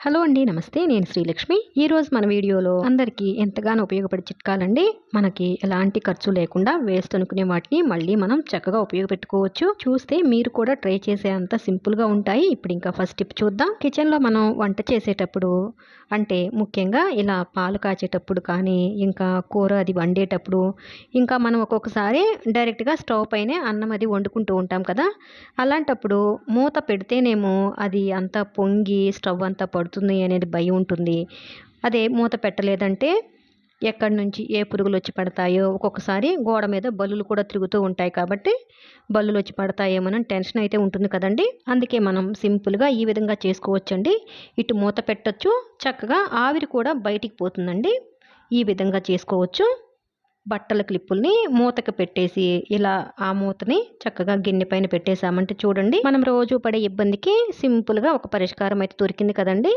Hello అండి నమస్తే. నేను శ్రీలక్ష్మి. ఈరోజు మన వీడియోలో అందరికీ ఎంతగానో ఉపయోగపడే చిట్కాలండి. మనకి ఎలాంటి ఖర్చు లేకుండా వేస్ట్ అనుకునే వాటిని మళ్ళీ మనం చక్కగా ఉపయోగపెట్టుకోవచ్చు. చూస్తే మీరు కూడా ట్రై చేసే అంత సింపుల్గా ఉంటాయి. ఇప్పుడు ఇంకా ఫస్ట్ టిప్ చూద్దాం. కిచెన్లో మనం వంట చేసేటప్పుడు అంటే ముఖ్యంగా ఇలా పాలు కాచేటప్పుడు కానీ ఇంకా కూర అది వండేటప్పుడు ఇంకా మనం ఒక్కొక్కసారి డైరెక్ట్గా స్టవ్ పైనే అన్నం అది వండుకుంటూ ఉంటాం కదా. అలాంటప్పుడు మూత పెడితేనేమో అది అంతా పొంగి స్టవ్ అంతా పడుతుంది అనేది భయం ఉంటుంది. అదే మూత పెట్టలేదంటే ఎక్కడి నుంచి ఏ పురుగులు వచ్చి పడతాయో ఒక్కొక్కసారి గోడ మీద బల్లులు కూడా తిరుగుతూ ఉంటాయి కాబట్టి బల్లులు వచ్చి పడతాయేమోనని టెన్షన్ అయితే ఉంటుంది కదండి. అందుకే మనం సింపుల్గా ఈ విధంగా చేసుకోవచ్చండి. ఇటు మూత పెట్టచ్చు చక్కగా ఆవిరి కూడా బయటికి పోతుందండి. ఈ విధంగా చేసుకోవచ్చు. బట్టల క్లిప్పుల్ని మూతకి పెట్టేసి ఇలా ఆ మూతని చక్కగా గిన్నె పైన పెట్టేశామంటే చూడండి మనం రోజు పడే ఇబ్బందికి సింపుల్గా ఒక పరిష్కారం అయితే దొరికింది కదండి.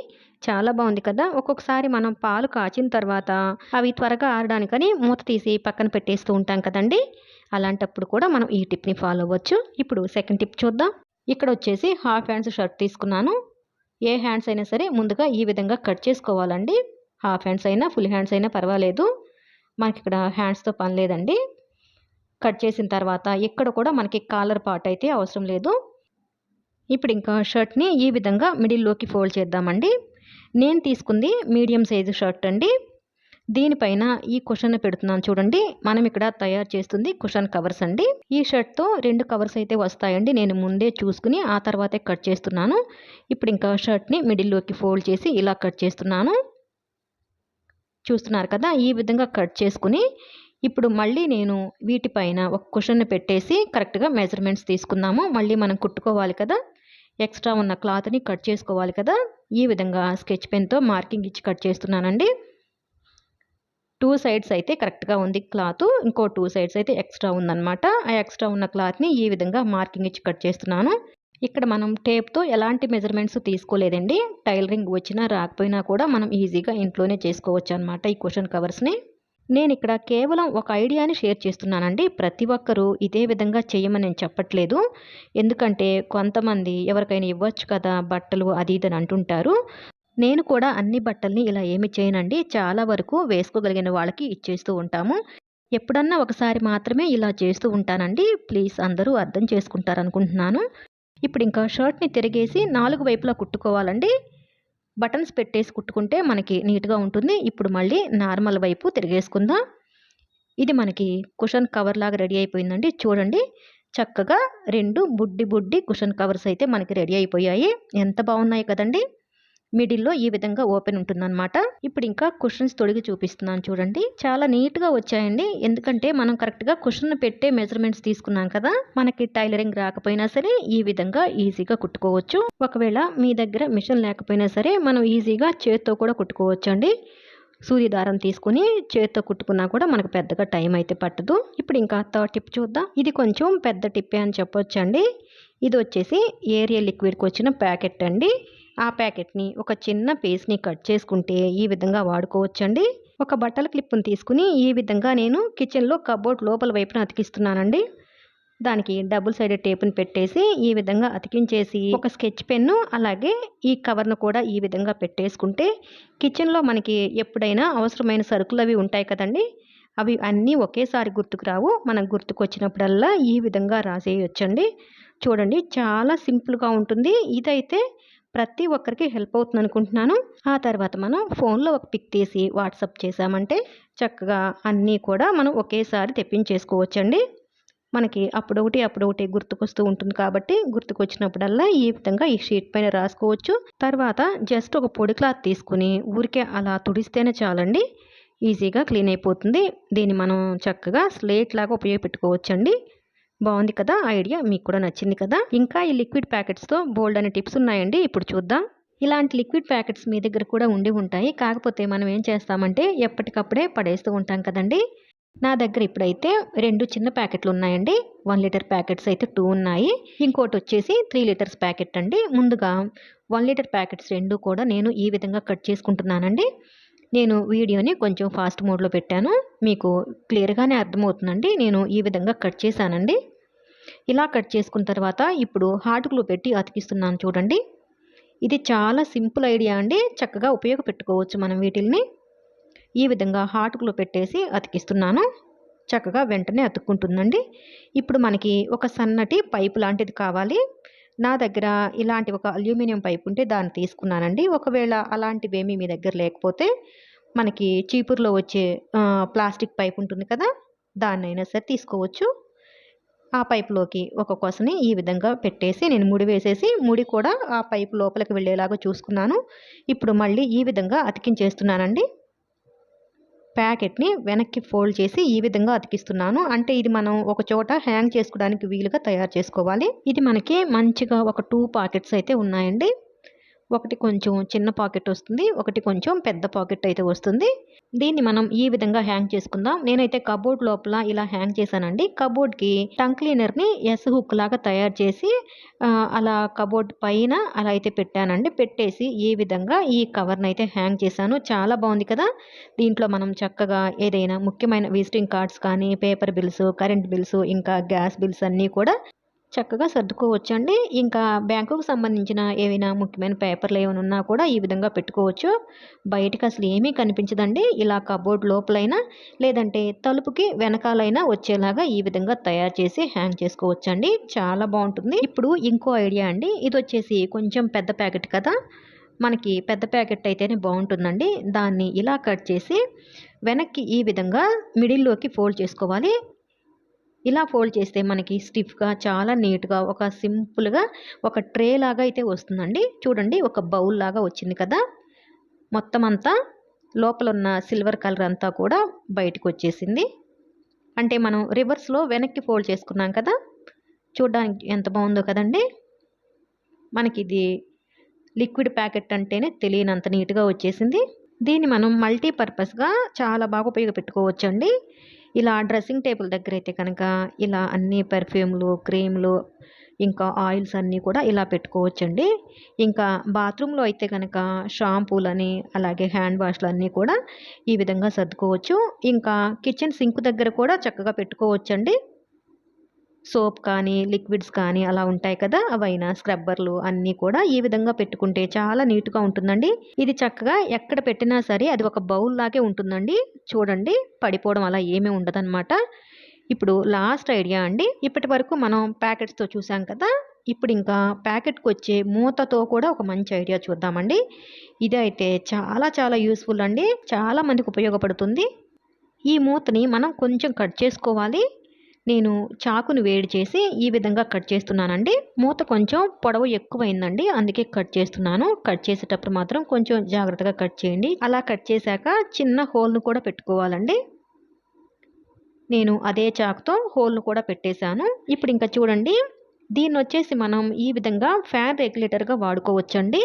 చాలా బాగుంది కదా. ఒక్కొక్కసారి మనం పాలు కాచిన తర్వాత అవి త్వరగా ఆరడానికని మూత తీసి పక్కన పెట్టేస్తూ ఉంటాం కదండి. అలాంటప్పుడు కూడా మనం ఈ టిప్ని ఫాలో అవ్వచ్చు. ఇప్పుడు సెకండ్ టిప్ చూద్దాం. ఇక్కడ వచ్చేసి హాఫ్ హ్యాండ్స్ షర్ట్ తీసుకున్నాను. ఏ హ్యాండ్స్ అయినా సరే ముందుగా ఈ విధంగా కట్ చేసుకోవాలండి. హాఫ్ హ్యాండ్స్ అయినా ఫుల్ హ్యాండ్స్ అయినా పర్వాలేదు. మనకి ఇక్కడ హ్యాండ్స్తో పని లేదండి. కట్ చేసిన తర్వాత ఇక్కడ కూడా మనకి కాలర్ పార్ట్ అయితే అవసరం లేదు. ఇప్పుడు ఇంకా షర్ట్ని ఈ విధంగా మిడిల్లోకి ఫోల్డ్ చేద్దామండి. నేను తీసుకుంది మీడియం సైజు షర్ట్ అండి. దీనిపైన ఈ కుషన్ పెడుతున్నాను చూడండి. మనం ఇక్కడ తయారు చేస్తుంది కుషన్ కవర్స్ అండి. ఈ షర్ట్తో రెండు కవర్స్ అయితే వస్తాయండి. నేను ముందే చూసుకుని ఆ తర్వాతే కట్ చేస్తున్నాను. ఇప్పుడు ఇంకా షర్ట్ని మిడిల్లోకి ఫోల్డ్ చేసి ఇలా కట్ చేస్తున్నాను. చూస్తున్నారు కదా ఈ విధంగా కట్ చేసుకుని ఇప్పుడు మళ్ళీ నేను వీటిపైన ఒక కుషన్ని పెట్టేసి కరెక్ట్గా మెజర్మెంట్స్ తీసుకుందాము. మళ్ళీ మనం కుట్టుకోవాలి కదా ఎక్స్ట్రా ఉన్న క్లాత్ని కట్ చేసుకోవాలి కదా ఈ విధంగా స్కెచ్ పెన్తో మార్కింగ్ ఇచ్చి కట్ చేస్తున్నానండి. టూ సైడ్స్ అయితే కరెక్ట్గా ఉంది క్లాత్ ఇంకో టూ సైడ్స్ అయితే ఎక్స్ట్రా ఉందన్నమాట. ఆ ఎక్స్ట్రా ఉన్న క్లాత్ని ఈ విధంగా మార్కింగ్ ఇచ్చి కట్ చేస్తున్నాను. ఇక్కడ మనం టేప్తో ఎలాంటి మెజర్మెంట్స్ తీసుకోలేదండి. టైలరింగ్ వచ్చినా రాకపోయినా కూడా మనం ఈజీగా ఇంట్లోనే చేసుకోవచ్చు అనమాట ఈ క్వశ్చన్ కవర్స్ని. నేను ఇక్కడ కేవలం ఒక ఐడియాని షేర్ చేస్తున్నానండి. ప్రతి ఒక్కరూ ఇదే విధంగా చేయమని నేను చెప్పట్లేదు. ఎందుకంటే కొంతమంది ఎవరికైనా ఇవ్వచ్చు కదా బట్టలు అది ఇది అని అంటుంటారు. నేను కూడా అన్ని బట్టల్ని ఇలా ఏమి చేయనండి. చాలా వరకు వేసుకోగలిగిన వాళ్ళకి ఇచ్చేస్తూ ఉంటాము. ఎప్పుడన్నా ఒకసారి మాత్రమే ఇలా చేస్తూ ఉంటానండి. ప్లీజ్ అందరూ అర్థం చేసుకుంటారు అనుకుంటున్నాను ఇప్పుడు ఇంకా షర్ట్ని తిరిగేసి నాలుగు వైపులా కుట్టుకోవాలండి. బటన్స్ పెట్టేసి కుట్టుకుంటే మనకి నీట్గా ఉంటుంది. ఇప్పుడు మళ్ళీ నార్మల్ వైపు తిరిగేసుకుందాం. ఇది మనకి కుషన్ కవర్ లాగా రెడీ అయిపోయిందండి. చూడండి. చక్కగా రెండు బుడ్డి బుడ్డి కుషన్ కవర్స్ అయితే మనకి రెడీ అయిపోయాయి. ఎంత బాగున్నాయి కదండి. మిడిల్లో ఈ విధంగా ఓపెన్ ఉంటుందన్నమాట. ఇప్పుడు ఇంకా కుషన్స్ తొడిగి చూపిస్తున్నాను చూడండి. చాలా నీట్గా వచ్చాయండి. ఎందుకంటే మనం కరెక్ట్గా కుషన్ పెట్టే మెజర్మెంట్స్ తీసుకున్నాం కదా మనకి టైలరింగ్ రాకపోయినా సరే ఈ విధంగా ఈజీగా కుట్టుకోవచ్చు. ఒకవేళ మీ దగ్గర మిషన్ లేకపోయినా సరే మనం ఈజీగా చేత్తో కూడా కుట్టుకోవచ్చు అండి సూది దారం తీసుకుని చేత్తో కుట్టుకున్నా కూడా మనకు పెద్దగా టైం అయితే పట్టదు. ఇప్పుడు ఇంకా థర్డ్ టిప్ చూద్దాం. ఇది కొంచెం పెద్ద టిప్పే అని చెప్పొచ్చండి. ఇది వచ్చేసి ఏరియల్ లిక్విడ్కి వచ్చిన ప్యాకెట్ అండి. ఆ ప్యాకెట్ని ఒక చిన్న పీస్ని కట్ చేసుకుంటే ఈ విధంగా వాడుకోవచ్చండి. ఒక బట్టల క్లిప్ని తీసుకుని ఈ విధంగా నేను కిచెన్లో కబోర్డ్ లోపల వైపున అతికిస్తున్నానండి. దానికి డబుల్ సైడెడ్ టేప్ని పెట్టేసి ఈ విధంగా అతికించేసి ఒక స్కెచ్ పెన్ను అలాగే ఈ కవర్ను కూడా ఈ విధంగా పెట్టేసుకుంటే కిచెన్లో మనకి ఎప్పుడైనా అవసరమైన సరుకులు అవి ఉంటాయి కదండి. అవి అన్నీ ఒకేసారి గుర్తుకు రావు. మనకు గుర్తుకొచ్చినప్పుడల్లా ఈ విధంగా రాసేయొచ్చండి. చూడండి చాలా సింపుల్గా ఉంటుంది. ఇదైతే ప్రతి ఒక్కరికి హెల్ప్ అవుతుంది అనుకుంటున్నాను ఆ తర్వాత మనం ఫోన్లో ఒక పిక్ తీసి వాట్సాప్ చేసామంటే చక్కగా అన్నీ కూడా మనం ఒకేసారి తెప్పించేసుకోవచ్చండి. మనకి అప్పుడొకటి అప్పుడొకటి గుర్తుకొస్తూ ఉంటుంది కాబట్టి గుర్తుకొచ్చినప్పుడల్లా ఈ విధంగా ఈ షీట్ పైన రాసుకోవచ్చు. తర్వాత జస్ట్ ఒక పొడి క్లాత్ తీసుకుని ఊరికే అలా తుడిస్తేనే చాలండి. ఈజీగా క్లీన్ అయిపోతుంది. దీన్ని మనం చక్కగా స్లేట్ లాగా ఉపయోగపెట్టుకోవచ్చండి. బాగుంది కదా ఐడియా మీకు కూడా నచ్చింది కదా. ఇంకా ఈ లిక్విడ్ ప్యాకెట్స్తో బోల్డ్ అనే టిప్స్ ఉన్నాయండి ఇప్పుడు చూద్దాం. ఇలాంటి లిక్విడ్ ప్యాకెట్స్ మీ దగ్గర కూడా ఉండి ఉంటాయి కాకపోతే మనం ఏం చేస్తామంటే ఎప్పటికప్పుడే పడేస్తూ ఉంటాం కదండి. నా దగ్గర ఇప్పుడైతే రెండు చిన్న ప్యాకెట్లు ఉన్నాయండి వన్ లీటర్ ప్యాకెట్స్ అయితే టూ ఉన్నాయి. ఇంకోటి వచ్చేసి త్రీ లీటర్స్ ప్యాకెట్ అండి. ముందుగా వన్ లీటర్ ప్యాకెట్స్ రెండు కూడా నేను ఈ విధంగా కట్ చేసుకుంటున్నానండి. నేను వీడియోని కొంచెం ఫాస్ట్ మోడ్లో పెట్టాను మీకు క్లియర్గానే అర్థమవుతుందండి నేను ఈ విధంగా కట్ చేశానండి. ఇలా కట్ చేసుకున్న తర్వాత ఇప్పుడు హాట్ గ్లూ పెట్టి అతికిస్తున్నాను చూడండి. ఇది చాలా సింపుల్ ఐడియా అండి. చక్కగా ఉపయోగపెట్టుకోవచ్చు మనం వీటిల్ని. ఈ విధంగా హాటుకులో పెట్టేసి అతికిస్తున్నాను. చక్కగా వెంటనే అతుక్కుంటుందండి. ఇప్పుడు మనకి ఒక సన్నటి పైపు లాంటిది కావాలి. నా దగ్గర ఇలాంటి ఒక అల్యూమినియం పైప్ ఉంటే దాన్ని తీసుకున్నానండి. ఒకవేళ అలాంటివేమీ మీ దగ్గర లేకపోతే మనకి చీపుర్లో వచ్చే ప్లాస్టిక్ పైప్ ఉంటుంది కదా దాన్నైనా సరే తీసుకోవచ్చు. ఆ పైపులోకి ఒక కొసని ఈ విధంగా పెట్టేసి నేను ముడి వేసేసి ముడి కూడా ఆ పైపు లోపలికి వెళ్ళేలాగా చూసుకున్నాను. ఇప్పుడు మళ్ళీ ఈ విధంగా అతికించేస్తున్నానండి. ప్యాకెట్ని వెనక్కి ఫోల్డ్ చేసి ఈ విధంగా అతికిస్తున్నాను. అంటే ఇది మనం ఒక చోట హ్యాంగ్ చేసుకోవడానికి వీలుగా తయారు చేసుకోవాలి. ఇది మనకి మంచిగా ఒక టూ పాకెట్స్ అయితే ఉన్నాయండి. ఒకటి కొంచెం చిన్న పాకెట్ వస్తుంది ఒకటి కొంచెం పెద్ద పాకెట్ అయితే వస్తుంది. దీన్ని మనం ఈ విధంగా హ్యాంగ్ చేసుకుందాం. నేనైతే కబోర్డ్ లోపల ఇలా హ్యాంగ్ చేశానండి. కబోర్డ్కి టంగ్ క్లీనర్ని ఎస్ హుక్ లాగా తయారు చేసి అలా కబోర్డ్ పైన అలా అయితే పెట్టానండి. పెట్టేసి ఈ విధంగా ఈ కవర్ని అయితే హ్యాంగ్ చేశాను. చాలా బాగుంది కదా! దీంట్లో మనం చక్కగా ఏదైనా ముఖ్యమైన విజిటింగ్ కార్డ్స్ కానీ పేపర్ బిల్స్ కరెంట్ బిల్స్ ఇంకా గ్యాస్ బిల్స్ అన్నీ కూడా చక్కగా సర్దుకోవచ్చండి. ఇంకా బ్యాంకుకు సంబంధించిన ఏవైనా ముఖ్యమైన పేపర్లు ఏమైనా ఉన్నా కూడా ఈ విధంగా పెట్టుకోవచ్చు. బయటకు అసలు ఏమీ కనిపించదండి. ఇలా కబోర్డ్ లోపలైనా లేదంటే తలుపుకి వెనకాలైనా వచ్చేలాగా ఈ విధంగా తయారు చేసి హ్యాంగ్ చేసుకోవచ్చండి. చాలా బాగుంటుంది. ఇప్పుడు ఇంకో ఐడియా అండి. ఇది వచ్చేసి కొంచెం పెద్ద ప్యాకెట్ కదా. మనకి పెద్ద ప్యాకెట్ అయితేనే బాగుంటుందండి. దాన్ని ఇలా కట్ చేసి వెనక్కి ఈ విధంగా మిడిల్లోకి ఫోల్డ్ చేసుకోవాలి. ఇలా ఫోల్డ్ చేస్తే మనకి స్టిఫ్గా చాలా నీట్గా ఒక సింపుల్గా ఒక ట్రే లాగా అయితే వస్తుందండి. చూడండి ఒక బౌల్ లాగా వచ్చింది కదా. మొత్తం అంతా లోపల ఉన్న సిల్వర్ కలర్ అంతా కూడా బయటకు వచ్చేసింది. అంటే మనం రివర్స్లో వెనక్కి ఫోల్డ్ చేసుకున్నాం కదా. చూడడానికి ఎంత బాగుందో కదండి. మనకి ఇది లిక్విడ్ ప్యాకెట్ అంటేనే తెలియనంత నీట్గా వచ్చేసింది. దీన్ని మనం మల్టీపర్పస్గా చాలా బాగా ఉపయోగపెట్టుకోవచ్చు అండి ఇలా డ్రెస్సింగ్ టేబుల్ దగ్గర అయితే కనుక ఇలా అన్ని పెర్ఫ్యూమ్లు క్రీమ్లు ఇంకా ఆయిల్స్ అన్నీ కూడా ఇలా పెట్టుకోవచ్చండి. ఇంకా బాత్రూంలో అయితే కనుక షాంపూలని అలాగే హ్యాండ్ వాష్లు అన్నీ కూడా ఈ విధంగా సర్దుకోవచ్చు. ఇంకా కిచెన్ సింక్ దగ్గర కూడా చక్కగా పెట్టుకోవచ్చండి. సోప్ కానీ లిక్విడ్స్ కానీ అలా ఉంటాయి కదా అవైనా స్క్రబ్బర్లు అన్నీ కూడా ఈ విధంగా పెట్టుకుంటే చాలా నీట్గా ఉంటుందండి. ఇది చక్కగా ఎక్కడ పెట్టినా సరే అది ఒక బౌల్ లాగే ఉంటుందండి. చూడండి పడిపోవడం అలా ఏమీ ఉండదన్నమాట. ఇప్పుడు లాస్ట్ ఐడియా అండి. ఇప్పటి వరకు మనం ప్యాకెట్స్తో చూసాం కదా ఇప్పుడు ఇంకా ప్యాకెట్కి వచ్చే మూతతో కూడా ఒక మంచి ఐడియా చూద్దామండి. ఇది అయితే చాలా చాలా యూస్ఫుల్ అండి. చాలా మందికి ఉపయోగపడుతుంది. ఈ మూతని మనం కొంచెం కట్ చేసుకోవాలి. నేను చాకును వేడి చేసి ఈ విధంగా కట్ చేస్తున్నానండి. మూత కొంచెం పొడవు ఎక్కువైందండి. అందుకే కట్ చేస్తున్నాను. కట్ చేసేటప్పుడు మాత్రం కొంచెం జాగ్రత్తగా కట్ చేయండి. అలా కట్ చేశాక చిన్న హోల్ను కూడా పెట్టుకోవాలండి. నేను అదే చాకుతో హోల్ను కూడా పెట్టేశాను. ఇప్పుడు ఇంకా చూడండి. దీన్ని వచ్చేసి మనం ఈ విధంగా ఫ్యాన్ రెగ్యులేటర్గా వాడుకోవచ్చండి.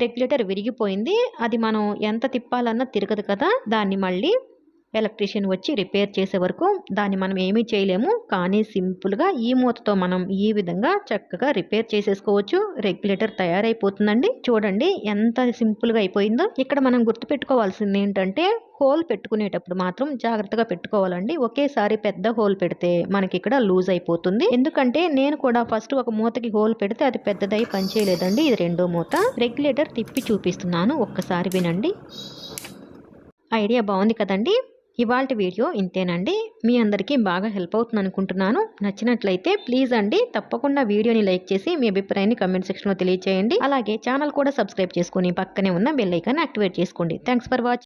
రెగ్యులేటర్ విరిగిపోయింది. అది మనం ఎంత తిప్పాలన్నా తిరగదు కదా. దాన్ని మళ్ళీ ఎలక్ట్రీషియన్ వచ్చి రిపేర్ చేసే వరకు దాన్ని మనం ఏమీ చేయలేము. కానీ సింపుల్గా ఈ మూతతో మనం ఈ విధంగా చక్కగా రిపేర్ చేసేసుకోవచ్చు. రెగ్యులేటర్ తయారైపోతుందండి. చూడండి ఎంత సింపుల్గా అయిపోయిందో. ఇక్కడ మనం గుర్తుపెట్టుకోవాల్సింది ఏంటంటే హోల్ పెట్టుకునేటప్పుడు మాత్రం జాగ్రత్తగా పెట్టుకోవాలండి. ఒకేసారి పెద్ద హోల్ పెడితే మనకి ఇక్కడ లూజ్ అయిపోతుంది. ఎందుకంటే నేను కూడా ఫస్ట్ ఒక మూతకి హోల్ పెడితే అది పెద్దదై పనిచేయలేదండి ఇది రెండో మూత. రెగ్యులేటర్ తిప్పి చూపిస్తున్నాను. ఒక్కసారి వినండి. ఐడియా బాగుంది కదండి. ఇవాళ వీడియో ఇంతేనండి. మీ అందరికీ బాగా హెల్ప్ అవుతుంది అనుకుంటున్నాను నచ్చినట్లయితే ప్లీజ్ అండి తప్పకుండా వీడియోని లైక్ చేసి మీ అభిప్రాయాన్ని కమెంట్ సెక్షన్లో తెలియజేయండి అలాగే ఛానల్ కూడా సబ్స్క్రైబ్ చేసుకుని పక్కనే ఉన్న బెల్ ఐకాన్ యాక్టివేట్ చేసుకోండి. Thanks for watching